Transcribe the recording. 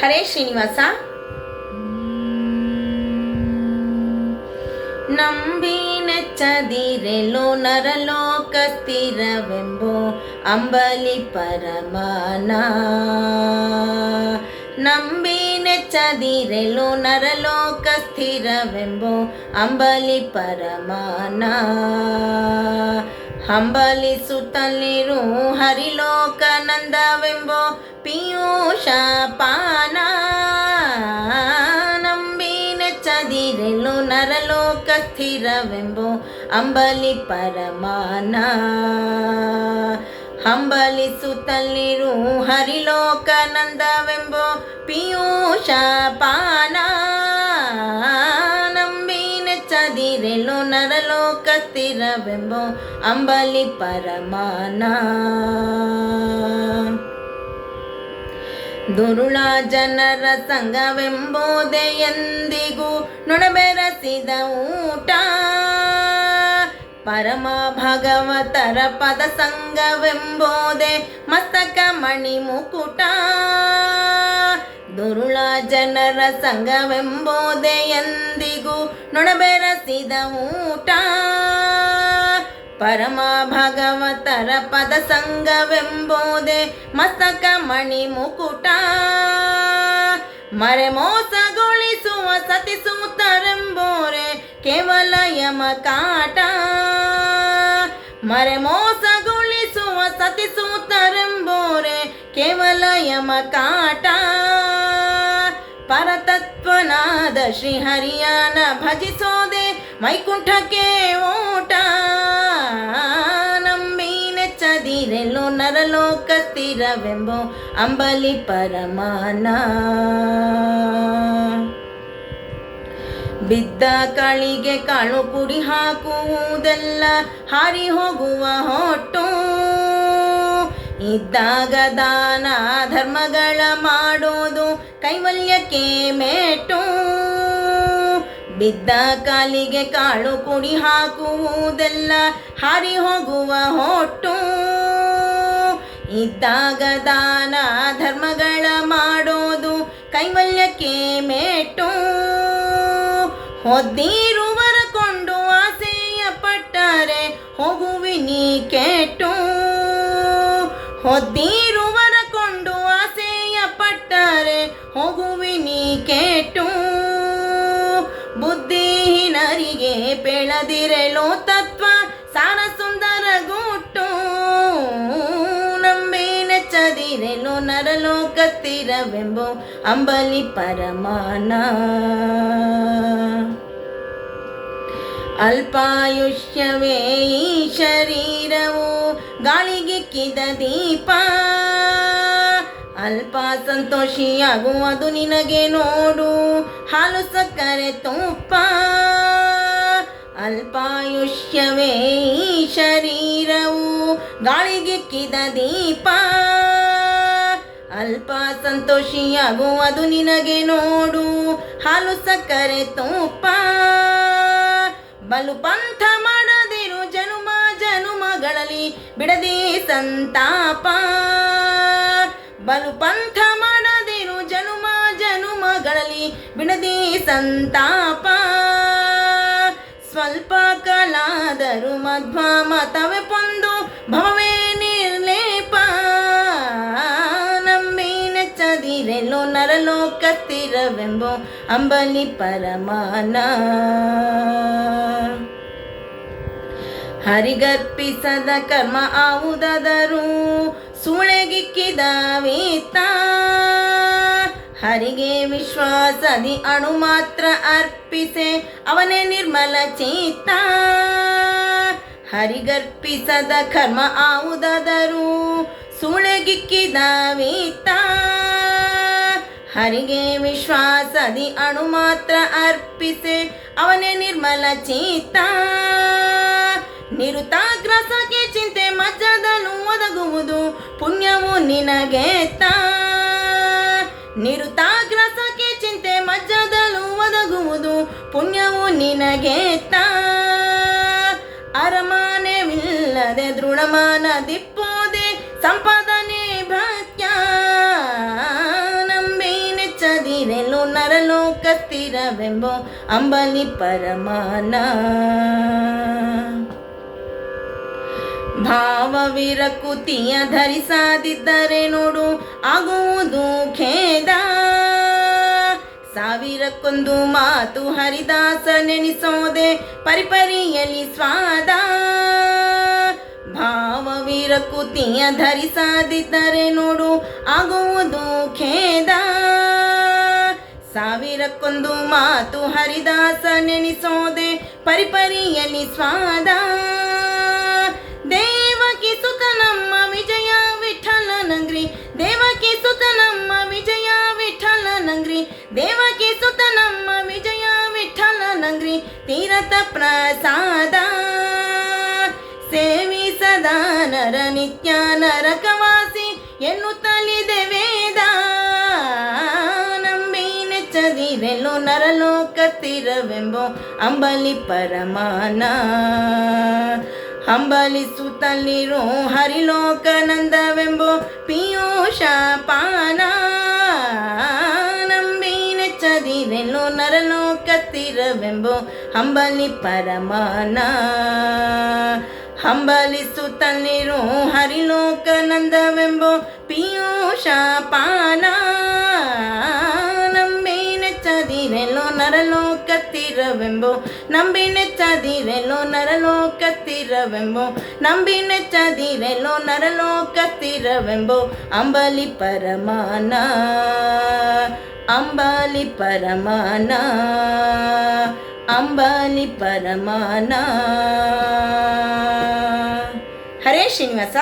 ಹರೇ ಶ್ರೀನಿವಾಸ. ನಂಬಿ ನೆಚ್ಚದಿರೆಲೋ ನರಲೋಕ ಸ್ಥಿರವೆಂಬೋ ಅಂಬಲಿ ಪರಮಾನ. ನಂಬಿ ನೆಚ್ಚದಿರೆಲೋ ನರಲೋಕ ಸ್ಥಿರವೆಂಬೋ ಅಂಬಲಿ ಪರಮಾನ. ಹಂಬಲಿಸುತ್ತಲಿರು ಹರಿಲೋಕನಂದವೆಂಬೋ ಪಿಯೂಷ ಪಾನ. ನಂಬಿ ನೆಚ್ಚದಿರೆಲು ನರಲೋಕ ಸ್ಥಿರವೆಂಬೋ ಅಂಬಲಿ ಪರಮಾನ. ಹಂಬಲಿಸುತ್ತಲಿರು ಹರಿಲೋಕನಂದವೆಂಬೋ ಪಿಯೂಷ ಪಾನ. ನೆಚ್ಚದಿರೆಲು ನರಲೋಕ ಸ್ಥಿರವೆಂಬೋ ಅಂಬಲಿ ಪರಮಾನ. ದುರುಳ ಜನರ ಸಂಘವೆಂಬೋದೇ ಎಂದಿಗೂ ನೊಣಬೆರಸಿದ ಊಟ. ಪರಮ ಭಗವತರ ಪದ ಸಂಘವೆಂಬೋದೆ ಮಸ್ತಕ ಮಣಿ ಮುಕುಟ ದುರುಳ ಜನರ ಸಂಘವೆಂಬುದೇ ಎಂದಿಗೂ ನೊಣಬೆರಸಿದ ಊಟ. ಪರಮ ಭಗವತರ ಪದ ಸಂಘವೆಂಬುದೇ ಮಸ್ತಕ ಮಣಿ ಮುಕುಟ. ಮರೆ ಮೋಸಗೊಳಿಸುವ ಸತಿಸೂತರೆಂಬೋರೆ ಕೇವಲ ಯಮ ಕಾಟ. ಮರೆ ಮೋಸಗೊಳಿಸುವ ಸತಿಸೂತರೆಂಬೋರೆ ಕೇವಲ ಯಮ ಕಾಟ ಹರಿಯನ ಭಜಿಸೋದೆ ಮೈಕುಂಠಕ್ಕೆ ಓಟ ನಂಬಿ ನೆಚ್ಚದಿರೆಲು ನರಲೋಕ ಸ್ಥಿರವೆಂಬೋ ಅಂಬಲಿ ಪರಮಾನ. ಬಿದ್ದ ಕಾಳಿಗೆ ಕಾಳು ಪುಡಿ ಹಾಕುವುದೆಲ್ಲ ಹಾರಿ ಹೋಗುವ ಹೊಟ್ಟು. ಇದ್ದಾಗ ದಾನ ಧರ್ಮಗಳ ಮಾಡೋದು ಕೈವಲ್ಯಕ್ಕೆ ಮೇಟು. ಬಿದ್ದ ಕಾಲಿಗೆ ಕಾಳು ಕುಡಿ ಹಾಕುವುದೆಲ್ಲ ಹಾರಿ ಹೋಗುವ ಹೊಟ್ಟು. ಇದ್ದಾಗ ದಾನ ಧರ್ಮಗಳ ಮಾಡೋದು ಕೈವಲ್ಯಕ್ಕೆ ಮೇಟು. ಹೊದ್ದಿರುವರ ಕೊಂಡು ಆಸೆಯ ಪಟ್ಟರೆ ಹೋಗುವಿನಿ ಕೆಟ್ಟು ಹೊದ್ದಿರುವರ ಬೆಳೆದಿರೆಲೋ ತತ್ವ ಸಾರ ಸುಂದರ ಗುಟ್ಟು. ನಂಬಿ ನೆಚ್ಚದಿರೆಲೋ ನರಲೋಕ ತಿರವೆಂಬ ಅಂಬಲಿ ಪರಮಾನ. ಅಲ್ಪಾಯುಷ್ಯವೇ ಈ ಶರೀರವು ಗಾಳಿಗಿಕ್ಕಿದ ದೀಪ. ಅಲ್ಪ ಸಂತೋಷಿಯಾಗುವುದು ನಿನಗೆ ನೋಡು, ಹಾಲು ಸಕ್ಕರೆ ತುಪ್ಪ. ಅಲ್ಪಾಯುಷ್ಯವೇ ಈ ಶರೀರವು ಗಾಳಿಗಿಕ್ಕಿದ ದೀಪ. ಅಲ್ಪ ಸಂತೋಷಿಯಾಗುವುದು ನಿನಗೆ ನೋಡು, ಹಾಲು ಸಕ್ಕರೆ ತೂಪ ಬಲು ಪಂಥ ಮಾಡದಿರು ಜನುಮ, ಜನುಮಗಳಲ್ಲಿ ಬಿಡದೆ ಸಂತಾಪ. ಬಲು ಪಂಥ ಮಾಡದಿರು ಜನುಮ, ಜನುಮಗಳಲ್ಲಿ ಬಿಡದೆ ಸಂತಾಪ. ಸ್ವಲ್ಪ ಕಲಾದರು ಮಧ್ವ ಮತವೆ ಪೊಂದು ಭವೇ ನಿರ್ಲೇಪ. ನಂಬಿ ಚದಿರೆಲ್ಲು ನರಲೋಕ ಸ್ಥಿರವೆಂಬೋ ಅಂಬಲಿ ಪರಮಾನ. ಹರಿಗರ್ಪಿಸದ ಕರ್ಮ ಆವುದಾದರೂ ಸುಳೆಗಿಕ್ಕಿದ ವೇತ. ಹರಿಗೆ ವಿಶ್ವಾಸದಿ ಅಣು ಮಾತ್ರ ಅರ್ಪಿಸೆ, ಅವನೇ ನಿರ್ಮಲ ಚೇತ. ಹರಿಗರ್ಪಿಸದ ಕರ್ಮ ಆವುದಾದರೂ ಸುಳೆಗಿಕ್ಕಿದ ವೇತ. ಹರಿಗೆ ವಿಶ್ವಾಸದಿ ಅಣು ಮಾತ್ರ ಅರ್ಪಿಸೆ, ಅವನೇ ನಿರ್ಮಲ ಚೇತ. ನಿರುತಾಗ್ರಸಕ್ಕೆ ಚಿಂತೆ ಮಜ್ಜದನು ಒದಗುವುದು, ಪುಣ್ಯವು ನಿನಗೆ ತಾ ನಿರುತಾಗ್ರಸಕ್ಕೆ ಚಿಂತೆ ಮಜ್ಜದಲು ಒದಗುವುದು ಪುಣ್ಯವು ನಿನಗೆ ತಾ ಅರಮಾನೆವಿಲ್ಲದೆ ದೃಢಮಾನ ದಿಪ್ಪೋದೆ ಸಂಪಾದನೆ ಭಾಗ್ಯ ನಂಬಿ ಸ್ಥಿರವೆಂಬೋ ಅಂಬಲಿ ಪರಮಾನ. ಭಾವವಿರಕುತಿಯ ಧರಿಸದಿದ್ದರೆ ನೋಡು, ಆಗುವುದು ಖೇದ. ಸಾವಿರಕ್ಕೊಂದು ಮಾತು ಹರಿದಾಸ ನೆನೆಸೋದೆ ಪರಿಪರಿಯಲಿ ಸ್ವಾದ. ಭಾವವಿರಕುತಿಯ ಧರಿಸದಿದ್ದರೆ ನೋಡು, ಆಗುವುದು ಖೇದ. ಸಾವಿರಕ್ಕೊಂದು ಮಾತು ಹರಿದಾಸ ನೆನೆಸೋದೆ ಪರಿಪರಿಯಲಿ ಸ್ವಾದ. ನಮ್ಮ ವಿಜಯ ವಿಠಲ ನಂಗ್ರಿ ತೀರಥ ಪ್ರಸಾದ. ಸೇವಿಸದ ನರ ನಿತ್ಯ ನರಕವಾಸಿ ಎನ್ನುತ್ತಲಿದೆ ವೇದ ನಂಬಿ ನರಲೋಕ ಸ್ಥಿರವೆಂಬೋ ಅಂಬಲಿ ಪರಮಾನ. ಹಂಬಲಿಸುತ್ತಲಿರೋ ಹರಿಲೋಕನಂದವೆಂಬೋ ಪಿಯೂಷ ಪಾನ. ನರಲೋಕ ಸ್ಥಿರವೆಂಬೋ ಹಂಬಲಿ ಪರಮಾನ ಹಂಬಲಿಸುತ್ತಲಿರೋ ಹರಿಲೋಕನಂದವೆಂಬೋ ಪಿಯೂಷ ಪಾನ ನಂಬಿ ನೆಚ್ಚದಿರೆಲ್ಲೋ ನರಲೋಕ ಸ್ಥಿರವೆಂಬೋ ನಂಬಿ ನೆಚ್ಚದಿರೆಲ್ಲೋ ನರಲೋಕ ಸ್ಥಿರವೆಂಬೋ ನಂಬಿ ನೆಚ್ಚದಿರೆಲ್ಲೋ ನರಲೋಕ ಸ್ಥಿರವೆಂಬೋ ಅಂಬಲಿ ಪರಮಾನ ಅಂಬಲಿ ಪರಮಾನ ಅಂಬಲಿ ಪರಮಾನ ಹರೇ ಶ್ರೀನಿವಾಸ